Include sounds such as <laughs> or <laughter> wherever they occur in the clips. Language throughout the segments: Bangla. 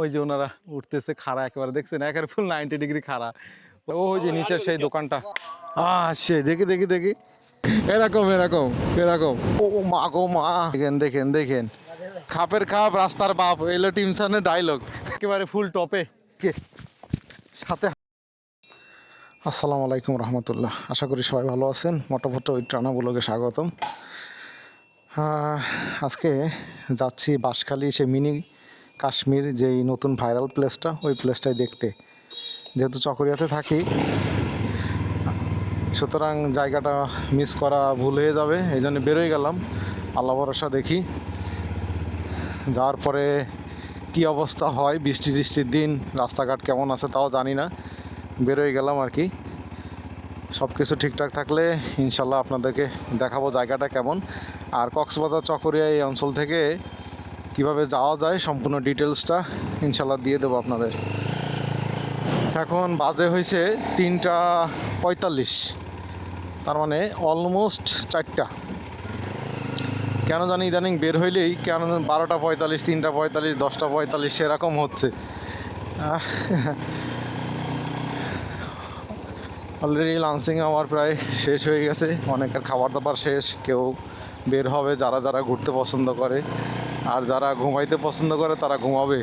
ওই যে ওনারা উঠতেছে খাড়া একেবারে, দেখছেন? একেবারে ফুল নাইনটি ডিগ্রি খাড়া। ও ওই যে নিচের সেই দোকানটা। আহ সে দেখি দেখি দেখি। এরকম এরকম এরকম। ও মা গো মা। দেখেন দেখেন দেখেন। খাপের খাপ, রাস্তার বাপ এলো টিমসানের ডায়লগ একেবারে ফুল টপে সাথে আসসালামু আলাইকুম রহমতুল্লাহ। আশা করি সবাই ভালো আছেন। মোটামুটি ওই টানা ব্লগে স্বাগতম। আজকে যাচ্ছি বাঁশখালী সে মিনি কাশ্মীর যেই নতুন ভাইরাল প্লেসটা ওই প্লেসটাই দেখতে। যেহেতু চকরিয়াতে থাকি, সুতরাং জায়গাটা মিস করা ভুল হয়ে যাবে, এই জন্য বেরোয় গেলাম। আল্লাহ ভরসা দেখি। যাওয়ার পরে কি অবস্থা হয়, বৃষ্টি টিষ্টির দিন, রাস্তাঘাট কেমন আছে তাও জানি না। বেরোয় গেলাম আর কি। সব কিছু ঠিকঠাক থাকলে ইনশাল্লাহ আপনাদেরকে দেখাবো জায়গাটা কেমন। আর কক্সবাজার চকরিয়া এই অঞ্চল থেকে কীভাবে যাওয়া যায় সম্পূর্ণ ডিটেলসটা ইনশাল্লাহ দিয়ে দেবো আপনাদের। এখন বাজে হয়েছে তিনটা পঁয়তাল্লিশ। তার মানে অলমোস্ট চারটা। কেন জানি ইদানিং বের হইলেই কেন বারোটা পঁয়তাল্লিশ, তিনটা পঁয়তাল্লিশ, দশটা পঁয়তাল্লিশ সেরকম হচ্ছে। অলরেডি লাঞ্চিং আমার প্রায় শেষ হয়ে গেছে। অনেকের খাবার দাবার শেষ, কেউ বের হবে যারা যারা ঘুরতে পছন্দ করে। আর যারা ঘুমাইতে পছন্দ করে, তারা ঘুমাবে।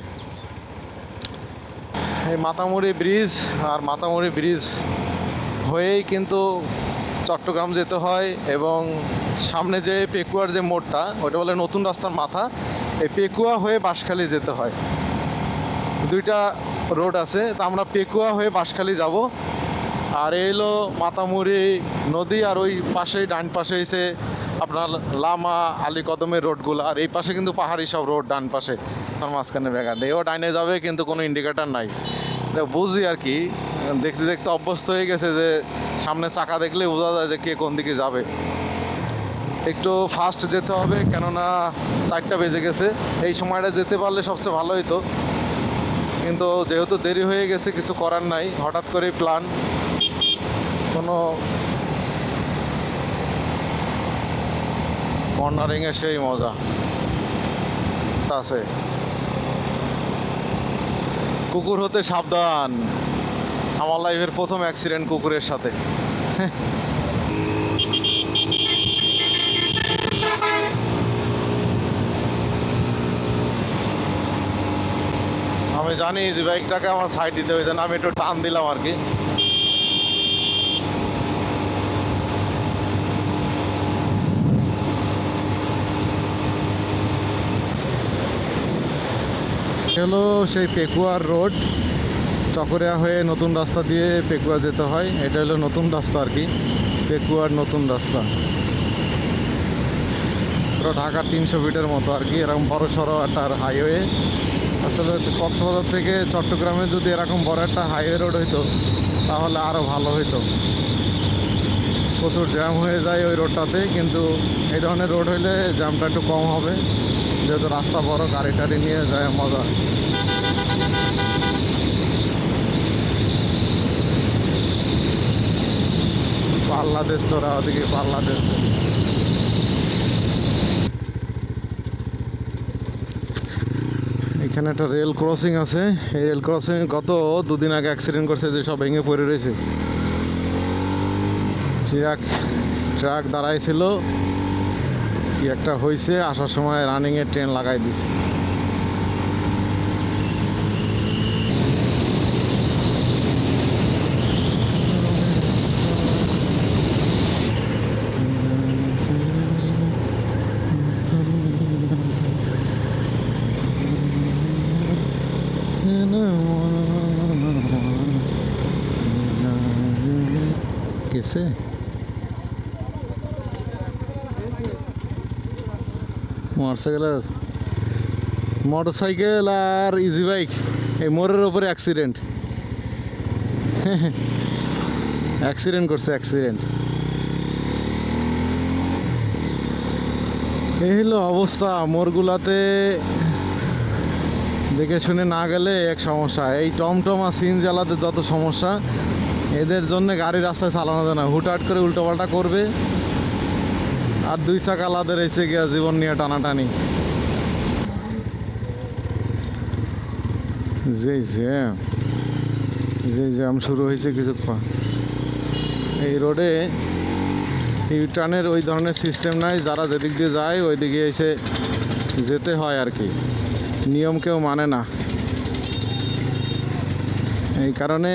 এই মাতামুড়ি ব্রিজ আর মাতামুড়ি ব্রিজ হয়েই কিন্তু চট্টগ্রাম যেতে হয় এবং সামনে যে পেকুয়ার যে মোড়টা, ওটা বলে নতুন রাস্তার মাথা, এই পেকুয়া হয়ে বাঁশখালি যেতে হয়। দুইটা রোড আছে, তা আমরা পেকুয়া হয়ে বাঁশখালি যাব। আর এলো মাতামুড়ি নদী আর ওই পাশেই, ডান পাশে হয়েছে আপনার লামা, আলী কদমের রোডগুলো, আর এই পাশে কিন্তু পাহাড়ি সব রোড, ডান পাশে। তার মাঝখানে বেগা দেও ডাইনে যাবে, কিন্তু কোনো ইন্ডিকেটার নাই। বুঝি আর কি। দেখতে দেখতে অভ্যস্ত হয়ে গেছে যে, সামনে চাকা দেখলে বোঝা যায় যে, কে কোন দিকে যাবে। একটু ফাস্ট যেতে হবে, কেননা চারটা বেজে গেছে। এই সময়টা যেতে পারলে সবচেয়ে ভালো হতো কিন্তু যেহেতু দেরি হয়ে গেছে, কিছু করার নাই। হঠাৎ করেই প্ল্যান কোনো কর্নারিংয়ে সেই মজা। আছে। কুকুর হতে সাবধান। আমার লাইফের প্রথম অ্যাক্সিডেন্ট কুকুরের সাথে। আমি জানি যে বাইকটাকে আমার সাইড দিতে হয়েছে আমি একটু টান দিলাম আর কি। হলো সেই পেকুয়ার রোড, চকরিয়া হয়ে নতুন রাস্তা দিয়ে পেকুয়া যেতে হয়। এটা হলো নতুন রাস্তা আর কি, পেকুয়ার নতুন রাস্তা। পুরো ঢাকার তিনশো ফিটের মতো আর কি, এরকম বড় সড়ো একটা হাইওয়ে আসলে কক্সবাজার থেকে চট্টগ্রামে যদি এরকম বড় একটা হাইওয়ে রোড হইতো, তাহলে আরও ভালো হইতো। প্রচুর জ্যাম হয়ে যায় ওই রোডটাতে কিন্তু এই ধরনের রোড হইলে জ্যামটা একটু কম হবে। যেহেতু রাস্তা বড় গাড়ি টাড়ি নিয়ে যায়, মজা। পাল্লা দেশ ওরা ওদিকে পাল্লা দেশ এখানে একটা রেল ক্রসিং আছে। এই রেল ক্রসিং গত দুদিন আগে অ্যাক্সিডেন্ট করছে যে সব ভেঙে পড়ে রয়েছে। ট্রাক ট্রাক দাঁড়াইছিল। কি একটা হয়েছে আসার সময় রানিংয়ে ট্রেন লাগাই দিছে গেছে মোটরসাইকেল আর মোটরসাইকেল আর ইজি বাইক এই মোড়ের ওপরে অ্যাক্সিডেন্ট অ্যাক্সিডেন্ট করছে অ্যাক্সিডেন্ট এই হলো অবস্থা মোড়গুলাতে। দেখে শুনে না গেলে এক সমস্যা। এই টমটম আর সিন জ্বালাতে যত সমস্যা, এদের জন্য গাড়ি রাস্তায় চালানো যায় না। হুটহাট করে উল্টোপাল্টা করবে। আর দুই চাকা আলাদা রয়েছে গিয়া জীবন নিয়ে টানাটানি। যে জ্যাম যে জ্যাম শুরু হয়েছে কিছুক্ষণ। এই রোডে ইউটার্নের ওই ধরনের সিস্টেম নাই, যারা যেদিক দিয়ে যায় ওই দিকে এসে যেতে হয় আর কি। নিয়ম কেউ মানে না। এই কারণে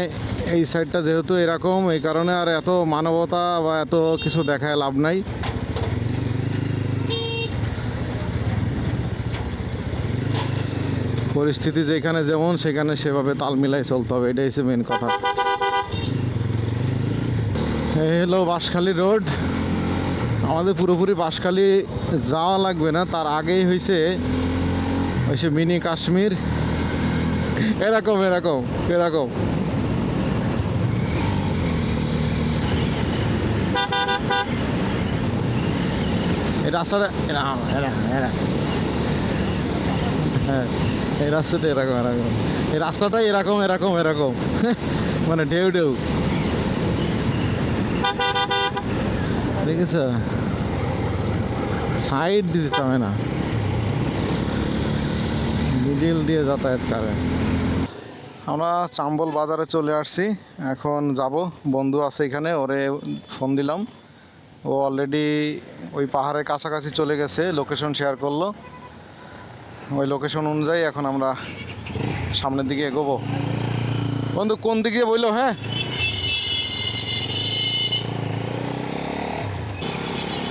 এই সাইডটা যেহেতু এরকম, এই কারণে আর এত মানবতা বা এত কিছু দেখায় লাভ নাই। পরিস্থিতি যেখানে যেমন, সেখানে সেভাবে তাল মিলাই চলতে হবে, এটাই হচ্ছে মেন কথা। এই হলো বাঁশখালী রোড। আমাদের পুরোপুরি বাঁশখালী যাওয়া লাগবে না, তার আগেই হয়েছে সে মিনি কাশ্মীর। এরকম এরকম এরকম। এই রাস্তাটা এরকম এরকম এরকম হ্যাঁ এই রাস্তাটা এরকম এরকম। এই রাস্তাটা এরকম এরকম এরকম। <laughs> মানে ঢেউ ঢেউ। দেখেছ? সাইড দিতে চাবে না। মিডিল দিয়ে যাতায়াত করে। আমরা চাম্বল বাজারে চলে আসছি। এখন যাব। বন্ধু আছে এখানে, ওরে ফোন দিলাম। ও অলরেডি ওই পাহাড়ের কাছাকাছি চলে গেছে লোকেশন শেয়ার করল। ওই লোকেশন অনুযায়ী এখন আমরা সামনের দিকে এগোবো। বন্ধু, কোন দিকে বলল হ্যাঁ?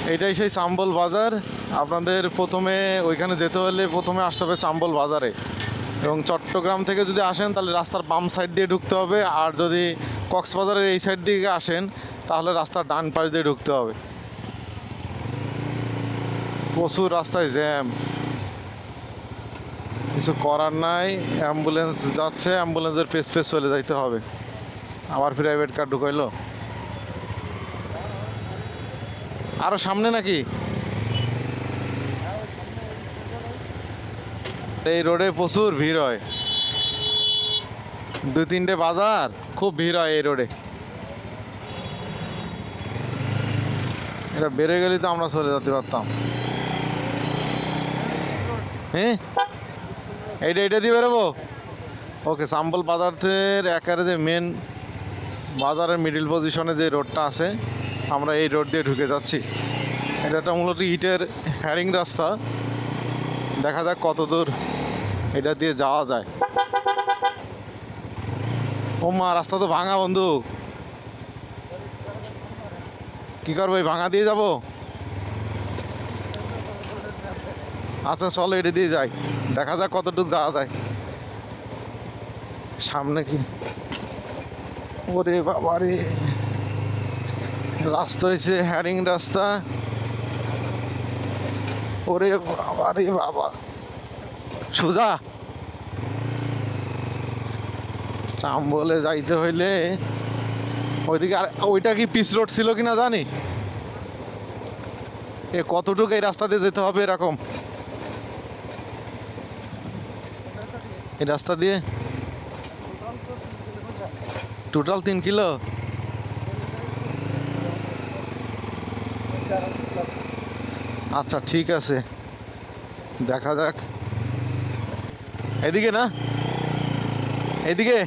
এইটাই সেই চাম্বল বাজার। আপনাদের প্রথমে ওইখানে যেতে হলে প্রথমে আসতে হবে চাম্বল বাজারে। এবং চট্টগ্রাম থেকে যদি আসেন, তাহলে রাস্তার বাম সাইড দিয়ে ঢুকতে হবে। আর যদি কক্সবাজারের এই সাইড দিকে আসেন, তাহলে রাস্তার ডান পাশ দিয়ে ঢুকতে হবে। প্রচুর রাস্তায় জ্যাম। কিছু করার নাই, অ্যাম্বুলেন্স যাচ্ছে, অ্যাম্বুলেন্সের পেস পেস চলে যাইতে হবে। আবার প্রাইভেট কার ঢুকাইলো। আরও সামনে নাকি? এই রোডে প্রচুর ভিড় হয়। দু তিনটে বাজার, খুব ভিড় হয় এই রোডে। এটা বেড়ে গেলে তো আমরা চলে যেতে পারতাম। হ্যাঁ? এইটা এইটা দিয়ে বেরোবো? ওকে সাম্বল বাজারের একারে যে মেন বাজারের মিডিল পজিশনে যে রোডটা আছে, আমরা এই রোড দিয়ে ঢুকে যাচ্ছি। এটা একটা মূলত ইটের হ্যারিং রাস্তা। দেখা যাক কত দূর এটা দিয়ে যাওয়া যায়। ও মা, রাস্তা তো ভাঙা বন্ধু। কি করব ভাঙা দিয়ে যাব? আচ্ছা চলো এটা দিয়ে যাই। দেখা যাক কতটুকু যাওয়া যায়। সামনে কি? ওরে বাবা রে। রাস্তা হয়েছে হ্যারিং রাস্তা। ওরে বাবা রে বাবা। সোজা! চাম্বলে যাইতে হইলে ওইদিকে আর ওইটা কি পিস রোড ছিল কিনা জানি? এ কতটুকু এই রাস্তা দিয়ে যেতে হবে এরকম? এই রাস্তা দিয়ে? টোটাল তিন কিলো? আচ্ছা ঠিক আছে। দেখা যাক। এদিকে না? এদিকে?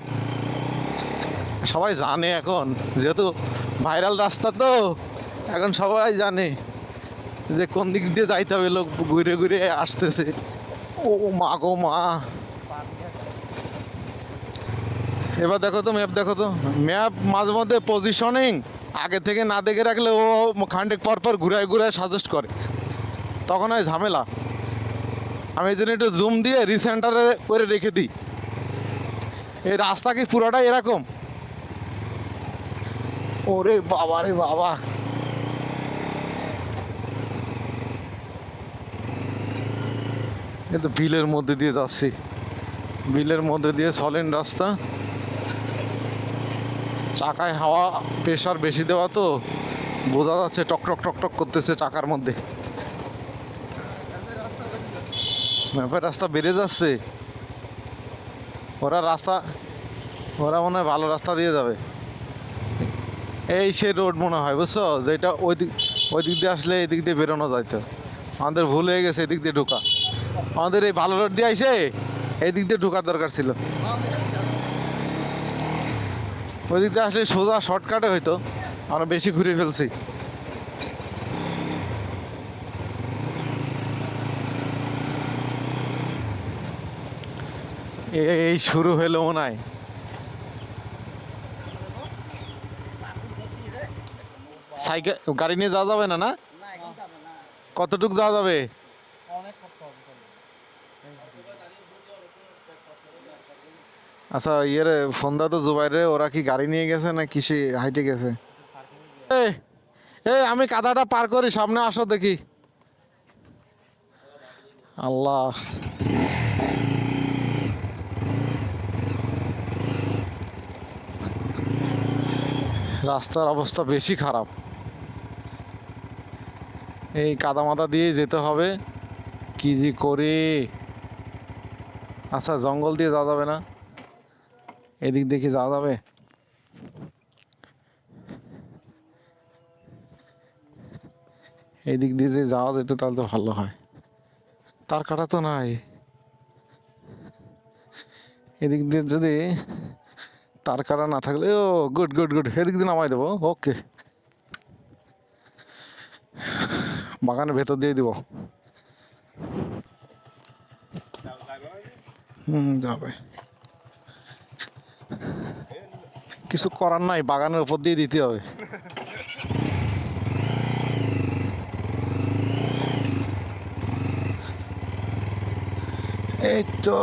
সবাই জানে এখন, যেহেতু ভাইরাল রাস্তা তো, এখন সবাই জানে যে কোন দিক দিয়ে যাইতে হবে, লোক ঘুরে ঘুরে আসতেছে। ও মা গো মা। এবার দেখো তো ম্যাপ দেখো তো। ম্যাপ মাঝে মধ্যে পজিশনিং আগে থেকে না দেখে রাখলে ও খান্ডেক পর পর ঘুরায় ঘুরায় সাজেস্ট করে। তখন হয় ঝামেলা। আমি এই জন্য একটু জুম দিয়ে রিসেন্টারে করে রেখে দিই। এই রাস্তা কি পুরোটাই এরকম? ওরে বাবা রে বাবা। কিন্তু বিলের মধ্যে দিয়ে যাচ্ছি। বিলের মধ্যে দিয়ে সলেন রাস্তা। চাকায় হাওয়া প্রেশার বেশি দেওয়া তো, বোঝা যাচ্ছে টক টক টক টক করতেছে চাকার মধ্যে। ম্যাপের রাস্তা বেড়ে যাচ্ছে। ওরা রাস্তা, ওরা মনে হয় ভালো রাস্তা দিয়ে যাবে। এই সে রোড মনে হয়, বুঝছ? যেটা ওই দিক ওই দিক দিয়ে আসলে এই দিক দিয়ে বেরোনো যাইতো আমাদের ভুল হয়ে গেছে এদিক দিয়ে ঢোকা। আমাদের এই ভালো রোড দিয়ে আইসে এই দিক দিয়ে ঢোকার দরকার ছিল। ওই দিক দিয়ে আসলে সোজা শর্টকাটে হয়তো আমরা বেশি ঘুরে ফেলছি। এই শুরু হলো মনে হয়। সাইকেল গাড়ি নিয়ে যাওয়া যাবে না না। কতটুক যাওয়া যাবে? আচ্ছা ইয়ের ফোনদা তো জুবাইরে, ওরা কি গাড়ি নিয়ে গেছে না কিসে হাইটে গেছে? এই এই, আমি কাদাটা পার করি, সামনে আসো দেখি। আল্লাহ। রাস্তার অবস্থা বেশি খারাপ। এই কাদামাদা দিয়ে যেতে হবে। কি যে করে। আচ্ছা জঙ্গল দিয়ে যাওয়া যাবে না? এদিক কি যাওয়া যাবে? এদিক দিয়ে যদি যাওয়া যেত তাহলে তো ভালো হয়। তার কাটা তো নাই। এদিক দিয়ে যদি তার কাটা না থাকলে, ও গুড গুড গুড এদিক দিয়ে নামাই দেবো ওকে বাগানের ভেতর দিয়ে দিব। হুম, যাবে। কিছু করার নাই বাগানের উপর দিয়ে দিতে হবে। এই তো।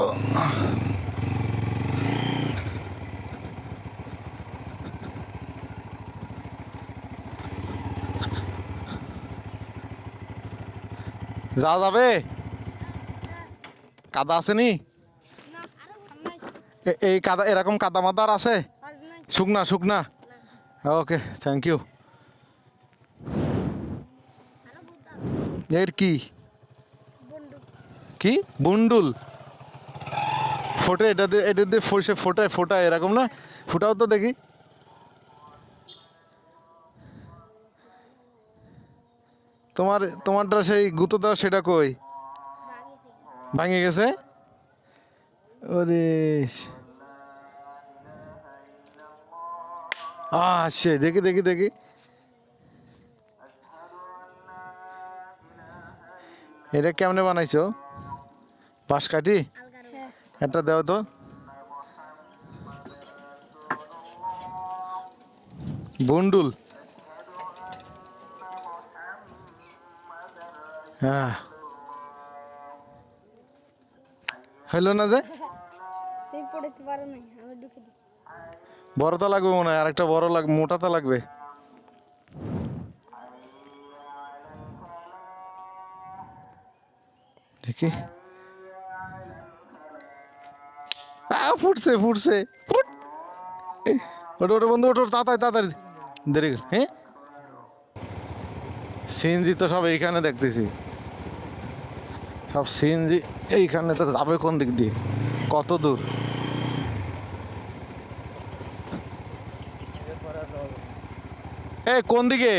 যাওয়া যাবে? কাদা আসেনি এই কাদা এরকম কাদা মাদার আছে? শুকনা শুকনা। ওকে থ্যাংক ইউ এর কি? কি? বুন্ডুল। ফোটে, এটা দিয়ে এটা দিয়ে ফোসে ফোটায় ফোটায়, এরকম না? ফোটাও তো দেখি। তোমার, তোমারটা সেই গুঁতো দেওয়া সেটা কই? ভাঙে গেছে? ওরে সে দেখি দেখি দেখি এটা কেমনে বানাইছো? বাঁশ কাটি একটা দাও তো। বন্ডুল হ্যাঁ হইল না যে? বড়টা লাগবে মনে হয়, আরেকটা বড় লাগবে মোটাটা লাগবে। দেখি। ফুটছে ফুটছে। ফুট! ওটা ওটা বন্ধু ওটা তাড়াতাড়ি তাড়াতাড়ি। দেরি হ্যাঁ? সিএনজি তো সব এইখানে দেখতেছি। সব সিএনজি এইখানে তো যাবে কোন দিক দিয়ে? কত দূর? এ কোন দিকে?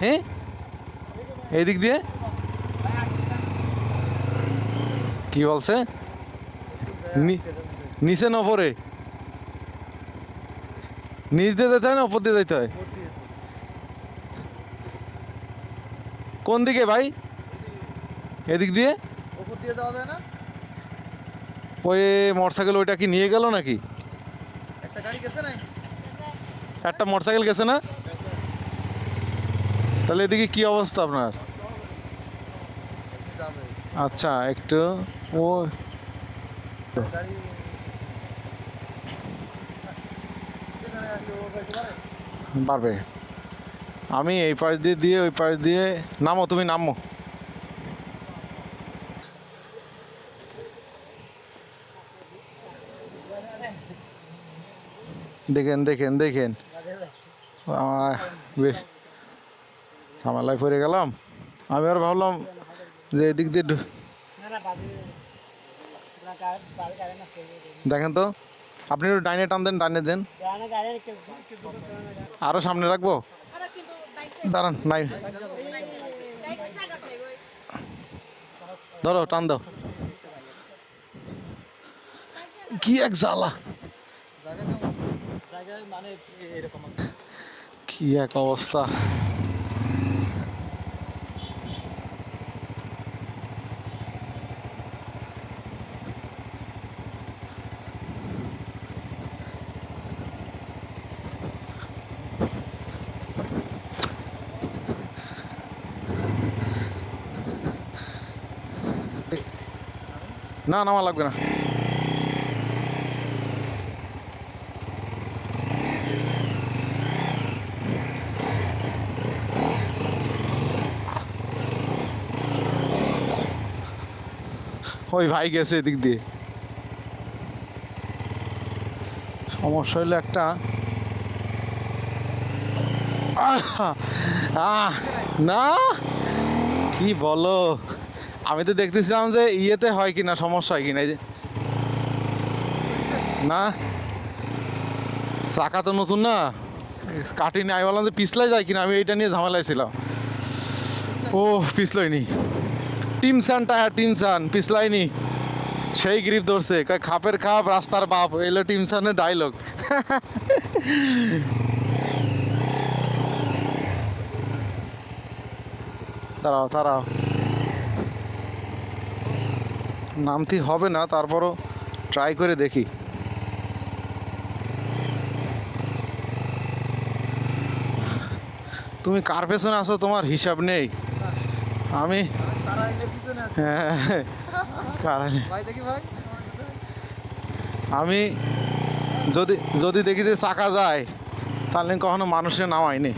হ্যাঁ এই দিক দিয়ে? কি বলছে? নি- নিচে না ওপরে নিচ দিয়ে যেতে হয় না ওপর দিয়ে যেতে হয়? কোন দিকে ভাই? এদিক দিয়ে? ওপর দিয়ে যাওয়া যায় না? ওই মোটরসাইকেল ওইটা কি নিয়ে গেল নাকি? একটা গাড়ি গেছে নাই একটা মোটরসাইকেল গেছে না? তাহলে এদিকে কি অবস্থা আপনার? আচ্ছা একটু, ও। পারবে আমি এই পাশ দিয়ে দিয়ে, ওই পাশ দিয়ে নামো, তুমি নামো। দেখেন দেখেন দেখেন। ঝামেলায় পড়ে গেলাম। আমি আর ভাবলাম যে এদিক দিয়ে দেখেন তো, আপনি একটু ডাইনে টান দেন, ডাইনে দেন। আরও সামনে রাখব? দাঁড়ান, নাই। ধরো, টান দাও। কি এক জ্বালা। মানে এরকম কি এক অবস্থা। না নামা লাগবে না। ওই ভাই গেছে এদিক দিয়ে। সমস্যা হলো একটা! না? কি বলো? আমি তো দেখতেছিলাম যে ইয়েতে হয় কিনা, সমস্যা হয় কিনা, এই যে। না? চাকা তো নতুন না? কাটিনি আমি বললাম যে পিছলাই যায় কিনা, আমি এইটা নিয়ে ঝামেলায় ছিলাম। ও পিছলইনি টিমসান টায়ার টিমসান পিছলাইনি। সেই গ্রিপ ধরছে। খাপের খাপ, রাস্তার বাপ। এলো টিমসানের ডায়লগ তারাও তারাও নামতি হবে না, তারপরও ট্রাই করে দেখি। তুমি কার পেছনে আছো? তোমার হিসাব নেই। আমি হ্যাঁ। আমি যদি যদি দেখি যে চাকা যায় তাহলে কখনো মানুষের নামাইনি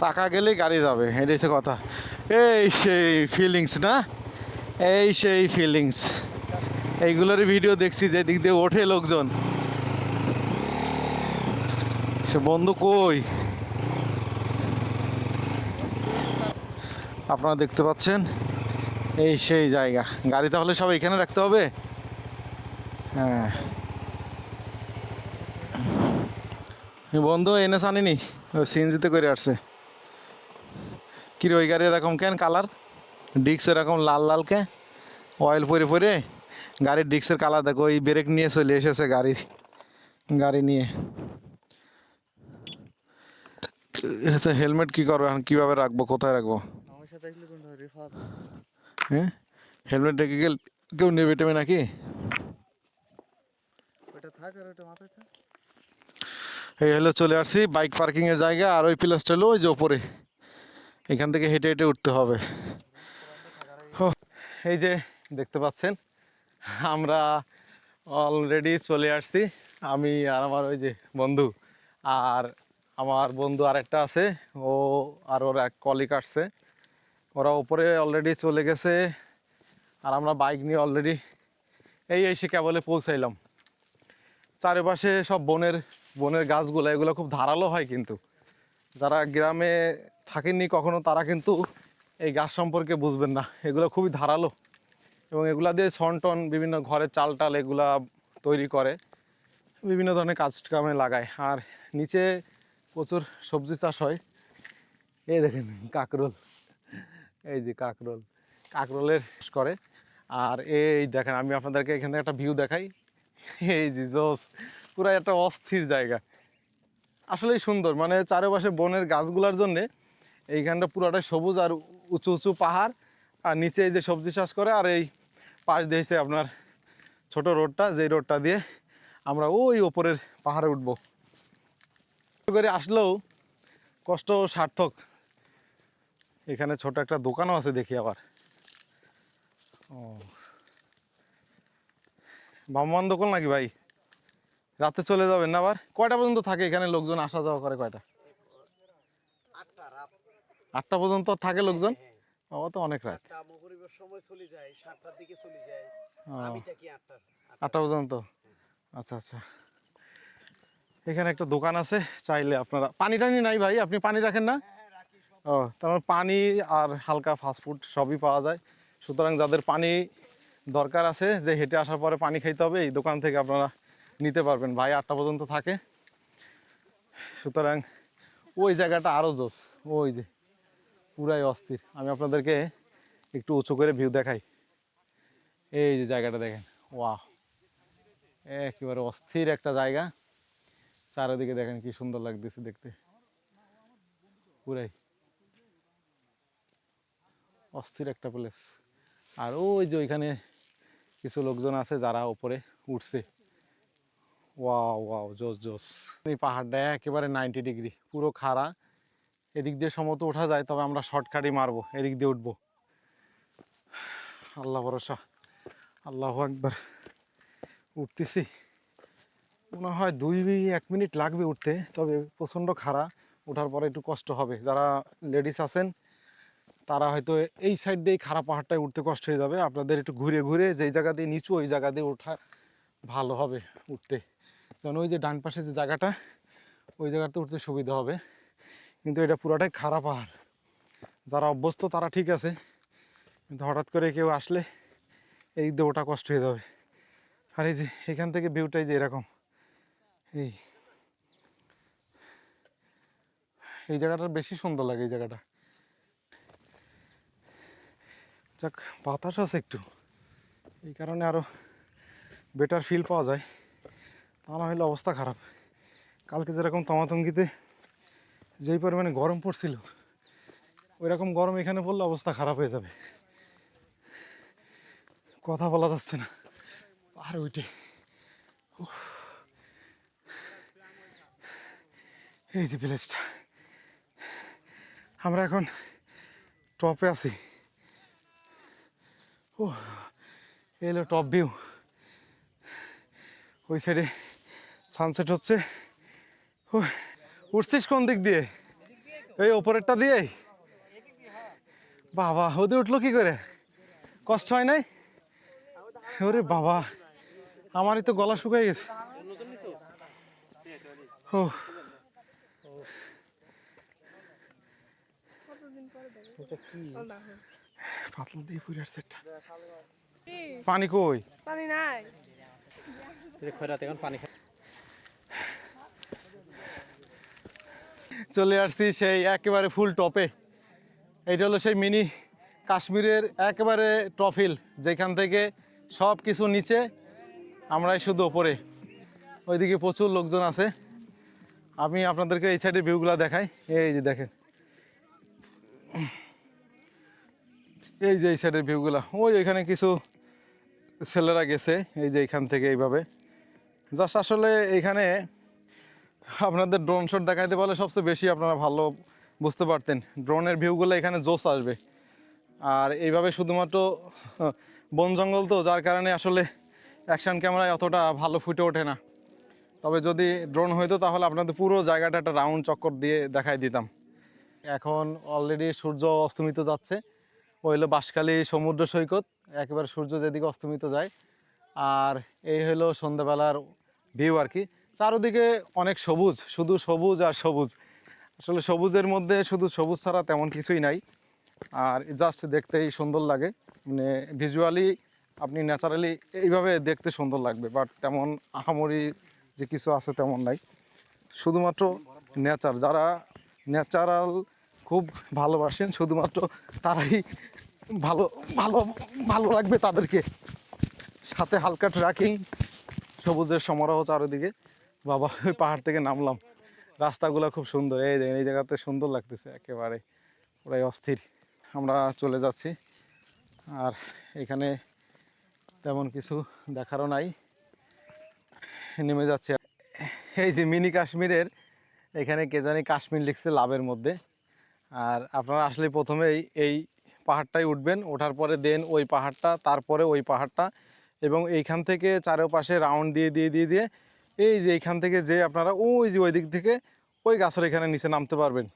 চাকা গেলেই গাড়ি যাবে এটা হচ্ছে কথা। এই সেই ফিলিংস না? এই সেই ফিলিংস এইগুলোর ভিডিও দেখছি যে দিক দিয়ে ওঠে লোকজন। সে বন্ধু কই? আপনারা দেখতে পাচ্ছেন? এই সেই জায়গা। গাড়ি তাহলে সব এখানে রাখতে হবে? হ্যাঁ। বন্ধু, এনে আনিনি সিএনজিতে করে আসছে। কিরে, ওই গাড়ি এরকম কেন? কালার? ডিক্স এরকম লাল লাল কে? অয়েল পরে পরে? গাড়ির ডিক্সের কালার দেখো, ওই ব্রেক নিয়ে চলে এসেছে গাড়ি। গাড়ি নিয়ে। হেলমেট কী করব এখন? কীভাবে রাখব? কোথায় রাখব? হ্যাঁ হেলমেট রেখে গেল কেউ নেবে টেবে নাকি? এই হলো চলে আসছি বাইক পার্কিংয়ের জায়গা আর ওই প্লেসটা হলো ওই যে ওপরে। এখান থেকে হেঁটে হেঁটে উঠতে হবে। এই যে দেখতে পাচ্ছেন আমরা অলরেডি চলে আসছি। আমি আর আমার ওই যে বন্ধু আর আমার বন্ধু আরেকটা আছে ও আর ওর এক কলিক আসছে। ওরা উপরে অলরেডি চলে গেছে। আর আমরা বাইক নিয়ে অলরেডি এই এসে কেবলে পৌঁছাইলাম। চারিপাশে সব বনের বনের গাছগুলো, এগুলো খুব ধারালো হয় কিন্তু। যারা গ্রামে থাকেননি কখনো, তারা কিন্তু এই গাছ সম্পর্কে বুঝবেন না। এগুলো খুবই ধারালো এবং এগুলা দিয়ে ছন টন বিভিন্ন ঘরের চাল টাল এগুলা তৈরি করে। বিভিন্ন ধরনের কাজ কামে লাগায়। আর নিচে প্রচুর সবজি চাষ হয়। এই দেখেন কাকরোল। এই যে কাকরোল, কাকরোলের করে। আর এই দেখেন, আমি আপনাদেরকে এখান থেকে একটা ভিউ দেখাই। এই যে জোস, পুরো একটা অস্থির জায়গা। আসলেই সুন্দর মানে চারপাশে বনের গাছগুলোর জন্যে এইখানটা পুরোটাই সবুজ আর উঁচু উঁচু পাহাড়। আর নিচে এই যে সবজি চাষ করে, আর এই পাশ দিয়েছে আপনার ছোট রোডটা, যেই রোডটা দিয়ে আমরা ওই ওপরের পাহাড়ে উঠবো। করে আসলেও কষ্ট সার্থক। এখানে ছোট একটা দোকানও আছে দেখি আবার। ও। দোকান নাকি ভাই? রাতে চলে যাবেন না আবার? কয়টা পর্যন্ত থাকে এখানে লোকজন আসা যাওয়া করে কয়টা? আটটা পর্যন্ত থাকে লোকজন? ও তো অনেক রাত। আটটা পর্যন্ত? আচ্ছা আচ্ছা। এখানে একটা দোকান আছে চাইলে আপনারা পানি টানি নাই ভাই আপনি পানি রাখেন না? ও তার পানি আর হালকা ফাস্টফুড সবই পাওয়া যায়। সুতরাং যাদের পানি দরকার আছে, যে হেঁটে আসার পরে পানি খাইতে হবে, এই দোকান থেকে আপনারা নিতে পারবেন। ভাই আটটা পর্যন্ত থাকে। সুতরাং ওই জায়গাটা আরও জোস। ওই যে, পুরাই অস্থির। আমি আপনাদেরকে একটু উঁচু করে ভিউ দেখাই। এই যে জায়গাটা দেখেন। ওয়াহ একেবারে অস্থির একটা জায়গা। চারিদিকে দেখেন কি সুন্দর লাগতেছে দেখতে। পুরাই। অস্থির একটা প্লেস আর ওই যে ওইখানে কিছু লোকজন আছে যারা ওপরে উঠছে। ওয়াও ওয়াও, জোস জোস। এই পাহাড়টা একেবারে নাইনটি ডিগ্রি পুরো খাড়া। এদিক দিয়ে সমত ওঠা যায়, তবে আমরা শর্টকাটই মারবো, এদিক দিয়ে উঠবো। আল্লাহ ভরসা, আল্লাহ একবার উঠতেছি। মনে হয় দুই, এক মিনিট লাগবে উঠতে, তবে প্রচণ্ড খাড়া। ওঠার পরে একটু কষ্ট হবে। যারা লেডিস আছেন তারা হয়তো এই সাইড দিয়ে খারাপ পাহাড়টায় উঠতে কষ্ট হয়ে যাবে। আপনাদের একটু ঘুরে ঘুরে যেই জায়গা দিয়ে নিচু, ওই জায়গা দিয়ে ওঠা ভালো হবে উঠতে। কারণ ওই যে ডান পাশে যে জায়গাটা, ওই জায়গাতে উঠতে সুবিধা হবে। কিন্তু এটা পুরাটাই খারাপ পাহাড় যারা অভ্যস্ত তারা ঠিক আছে। কিন্তু হঠাৎ করে কেউ আসলে এই দিয়ে ওটা কষ্ট হয়ে যাবে। আর এই যে এখান থেকে ভিউটাই যে এরকম। এই। এই জায়গাটা বেশি সুন্দর লাগে, এই জায়গাটা। যাক, বাতাস আছে একটু। এই কারণে আরও বেটার ফিল পাওয়া যায়। তা না হলে অবস্থা খারাপ। কালকে যেরকম তমাতঙ্গিতে যেই পরিমাণে গরম পড়ছিল ওই রকম গরম এখানে পড়লে অবস্থা খারাপ হয়ে যাবে। কথা বলা যাচ্ছে না। আর ওইটে। এই যে ভিলেজটা আমরা এখন টপে আছি। ও এলো টপ ভিউ ওই সাইডে সানসেট হচ্ছে। ও উঠছিস কোন দিক দিয়ে? এই ওপরেরটা দিয়ে? বাবা ওদের উঠল কি করে? কষ্ট হয় নাই? ওরে বাবা আমারই তো গলা শুকাই গেছে। ও পাতলা দিয়ে পুরে আসছে একটা। পানি কই? পানি নাই। খয়রাতে এখন পানি চলে আসছি সেই একেবারে ফুল টপে এটা হলো সেই মিনি কাশ্মীরের একেবারে টফিল যেখান থেকে সব কিছু নিচে আমরাই শুধু ওপরে। ওইদিকে প্রচুর লোকজন আছে। আমি আপনাদেরকে এই সাইডের ভিউগুলো দেখাই। এই যে দেখেন। এই যে এই সাইডের ভিউগুলো ওই এখানে কিছু ছেলেরা গেছে, এই যে এখান থেকে এইভাবে। জাস্ট আসলে এখানে আপনাদের ড্রোন শট দেখাইতে পারলে সবচেয়ে বেশি আপনারা ভালো বুঝতে পারতেন। ড্রোনের ভিউগুলো এখানে জোস আসবে। আর এইভাবে শুধুমাত্র বন জঙ্গল তো, যার কারণে আসলে অ্যাকশন ক্যামেরায় অতটা ভালো ফুটে ওঠে না। তবে যদি ড্রোন হইতো তাহলে আপনাদের পুরো জায়গাটা একটা রাউন্ড চক্কর দিয়ে দেখাই দিতাম। এখন অলরেডি সূর্য অস্তমিত যাচ্ছে। ওই হলো বাঁশখালী সমুদ্র সৈকত, একেবারে সূর্য যেদিকে অস্তমিত যায়। আর এই হলো সন্ধ্যাবেলার ভিউ আর কি। চারোদিকে অনেক সবুজ, শুধু সবুজ আর সবুজ। আসলে সবুজের মধ্যে শুধু সবুজ ছাড়া তেমন কিছুই নাই। আর জাস্ট দেখতেই সুন্দর লাগে। মানে ভিজুয়ালি আপনি ন্যাচারালি এইভাবে দেখতে সুন্দর লাগবে বাট তেমন আহামরি যে কিছু আছে তেমন নাই। শুধুমাত্র নেচার যারা ন্যাচারাল খুব ভালোবাসেন, শুধুমাত্র তারাই ভালো ভালো ভালো লাগবে তাদেরকে। সাথে হালকা ট্র্যাকিং সবুজের সমারোহ চারিদিকে। বাবা, ওই পাহাড় থেকে নামলাম। রাস্তাগুলো খুব সুন্দর। এই দেখেন এই জায়গাতে সুন্দর লাগতেছে একেবারে। ওরাই অস্থির। আমরা চলে যাচ্ছি। আর এখানে তেমন কিছু দেখারও নাই। নেমে যাচ্ছে। এই যে, মিনি কাশ্মীরের, এখানে কে জানি কাশ্মীর লিখছে লাভের মধ্যে। আর আপনারা আসলে প্রথমেই এই পাহাড়টাই উঠবেন, ওঠার পরে দেন ওই পাহাড়টা, তারপরে ওই পাহাড়টা এবং এইখান থেকে চারপাশে রাউন্ড দিয়ে দিয়ে দিয়ে দিয়ে এই যে এইখান থেকে যে আপনারা ওই যে ওই দিক থেকে ওই গাছের এখানে নিচে নামতে পারবেন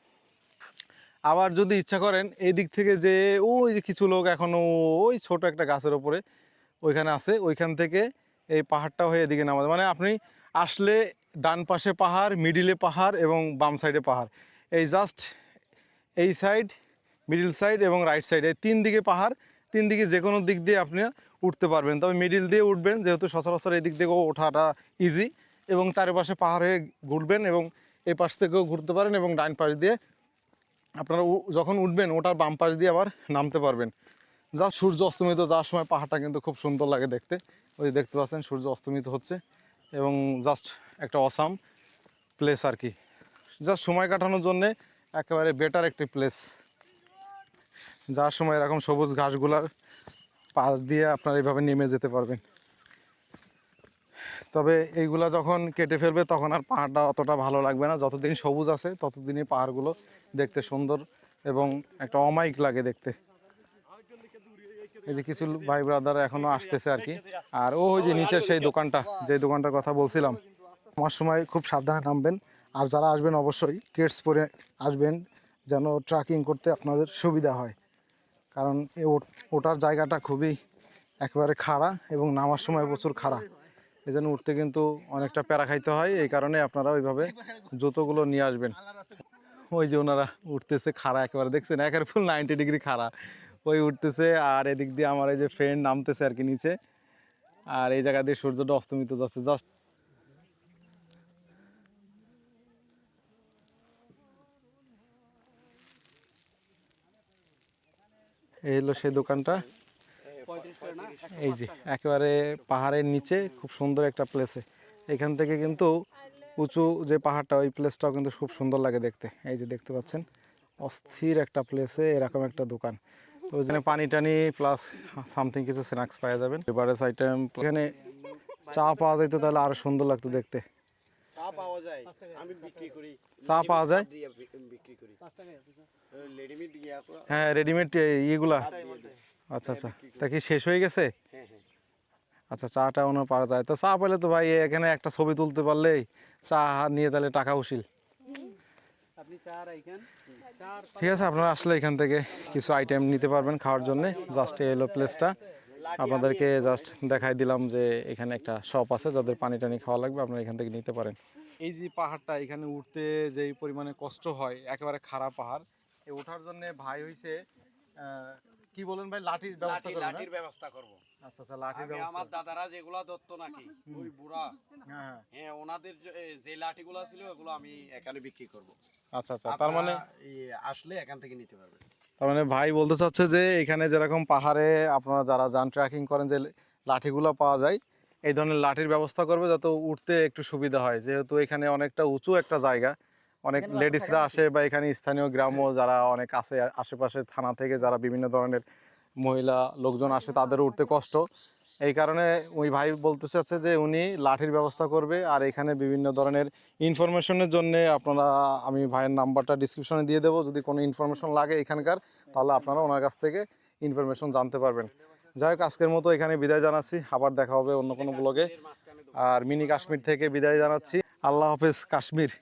আবার যদি ইচ্ছা করেন এই দিক থেকে যে ওই যে কিছু লোক এখনও ওই ছোট একটা গাছের ওপরে ওইখানে আছে, ওইখান থেকে এই পাহাড়টা হয়ে এদিকে নামা যায়। মানে আপনি আসলে ডান পাশে পাহাড়, মিডিলে পাহাড় এবং বাম সাইডে পাহাড় এই জাস্ট এই সাইড মিডিল সাইড এবং রাইট সাইড এই তিন দিকে পাহাড়, তিন দিকে যে কোনো দিক দিয়ে আপনি উঠতে পারবেন। তবে মিডিল দিয়ে উঠবেন, যেহেতু সচরাচর এই দিক থেকেও ওঠাটা ইজি এবং চারিপাশে পাহাড় হয়ে ঘুরবেন এবং এই পাশ থেকেও ঘুরতে পারেন এবং ডাইন পাশ দিয়ে আপনারা যখন উঠবেন ওটার বাম পাশ দিয়ে আবার নামতে পারবেন। যা সূর্য অস্তমিত যাওয়ার সময় পাহাড়টা কিন্তু খুব সুন্দর লাগে দেখতে। ওই যে দেখতে পাচ্ছেন সূর্য অস্তমিত হচ্ছে এবং জাস্ট একটা অসাম প্লেস আর কি। জাস্ট সময় কাটানোর জন্যে একেবারে বেটার একটি প্লেস যাওয়ার সময় এরকম সবুজ ঘাসগুলার পাশ দিয়ে আপনারা এইভাবে নেমে যেতে পারবেন। তবে এইগুলা যখন কেটে ফেলবে তখন আর পাহাড়টা অতটা ভালো লাগবে না। যতদিন সবুজ আছে, ততদিনই পাহাড়গুলো দেখতে সুন্দর এবং একটা অমায়িক লাগে দেখতে। এই যে কিছু ভাই ব্রাদার এখনও আসতেছে আর কি। আর ও ওই যে নিচের সেই দোকানটা, যে দোকানটার কথা বলছিলাম। আমার সময় খুব সাবধানে নামবেন। আর যারা আসবেন অবশ্যই কেটস পরে আসবেন, যেন ট্রাকিং করতে আপনাদের সুবিধা হয়। কারণ ওঠার জায়গাটা খুবই একেবারে খাড়া এবং নামার সময় প্রচুর খাড়া। এই জন্য উঠতে কিন্তু অনেকটা প্যারা খাইতে হয়, এই কারণে আপনারা ওইভাবে জুতোগুলো নিয়ে আসবেন। ওই যে ওনারা উঠতেছে খাড়া একেবারে, দেখছেন? একেবারে ফুল নাইনটি ডিগ্রি খাড়া। ওই উঠতেছে আর এদিক দিয়ে আমার এই যে ফ্রেন্ড নামতেছে আর কি নিচে। আর এই জায়গা দিয়ে সূর্যটা অস্তমিত যাচ্ছে। জাস্ট এই হলো সেই দোকানটা। এই যে একেবারে পাহাড়ের নিচে খুব সুন্দর একটা প্লেসে এখান থেকে কিন্তু উঁচু যে পাহাড়টা ওই প্লেসটাও কিন্তু খুব সুন্দর লাগে দেখতে। এই যে দেখতে পাচ্ছেন অস্থির একটা প্লেসে এরকম একটা দোকান। তো ওখানে পানি টানি প্লাস সামথিং কিছু স্ন্যাক্স পাওয়া যাবেন এবারেস আইটেম এখানে চা পাওয়া যেত তাহলে আরও সুন্দর লাগতো দেখতে। চা পাওয়া যায় আমি বিক্রি করি। চা পাওয়া যায়? বিক্রি করি হ্যাঁ রেডিমেড ইয়েগুলা। আচ্ছা আচ্ছা। তা কি শেষ হয়ে গেছে? হ্যাঁ হ্যাঁ। আচ্ছা চাটা ওনার পাওয়া যায়। তো চা পেলে তো ভাই এখানে একটা ছবি তুলতে পারলেই চা নিয়ে তাহলে টাকা উশিল ঠিক আছে আপনারা আসলে এখান থেকে কিছু আইটেম নিতে পারবেন খাওয়ার জন্য। জাস্ট এলো প্লেসটা আপনাদেরকে জাস্ট দেখাই দিলাম যে এখানে একটা শপ আছে যাদের পানি টানি খাওয়া লাগবে আপনারা এখান থেকে নিতে পারেন। এই যে পাহাড়টা এখানে উঠতে যেই পরিমাণে কষ্ট হয় একেবারে খারাপ পাহাড় ওঠার জন্য ভাই হইছে কি বলেন ভাই লাঠির ব্যবস্থা করবেন লাঠির ব্যবস্থা করব। আচ্ছা আচ্ছা লাঠির ব্যবস্থা। আমার দাদারা যেগুলা ধরতো নাকি ওই বুড়া হ্যাঁ হ্যাঁ। ওনাদের যে- লাঠিগুলো ছিল ওগুলো আমি এখানে বিক্রি করব। আচ্ছা আচ্ছা তার মানে আসলে এখান থেকে নিতে পারবেন। তার মানে ভাই বলতে চাচ্ছে যে এখানে যেরকম পাহাড়ে আপনারা যারা যান ট্রেকিং করেন যে লাঠিগুলো পাওয়া যায় এই ধরনের লাঠির ব্যবস্থা করবে যাতে উঠতে একটু সুবিধা হয়। যেহেতু এখানে অনেকটা উঁচু একটা জায়গা অনেক লেডিসরা আসে বা এখানে স্থানীয় গ্রাম্য যারা অনেক আছে আশেপাশে থানা থেকে যারা বিভিন্ন ধরনের মহিলা লোকজন আসে তাদেরও উঠতে কষ্ট। এই কারণে ওই ভাই বলতে চাচ্ছে যে উনি লাঠির ব্যবস্থা করবে আর এখানে বিভিন্ন ধরনের ইনফরমেশনের জন্য আপনারা আমি ভাইয়ের নাম্বারটা ডিসক্রিপশনে দিয়ে দেবো। যদি কোনো ইনফরমেশন লাগে এখানকার তাহলে আপনারা ওনার কাছ থেকে ইনফরমেশন জানতে পারবেন। যাই হোক আজকের মতো এখানে বিদায় জানাচ্ছি। আবার দেখা হবে অন্য কোনো ব্লগে আর মিনি কাশ্মীর থেকে বিদায় জানাচ্ছি। আল্লাহ হাফেজ কাশ্মীর।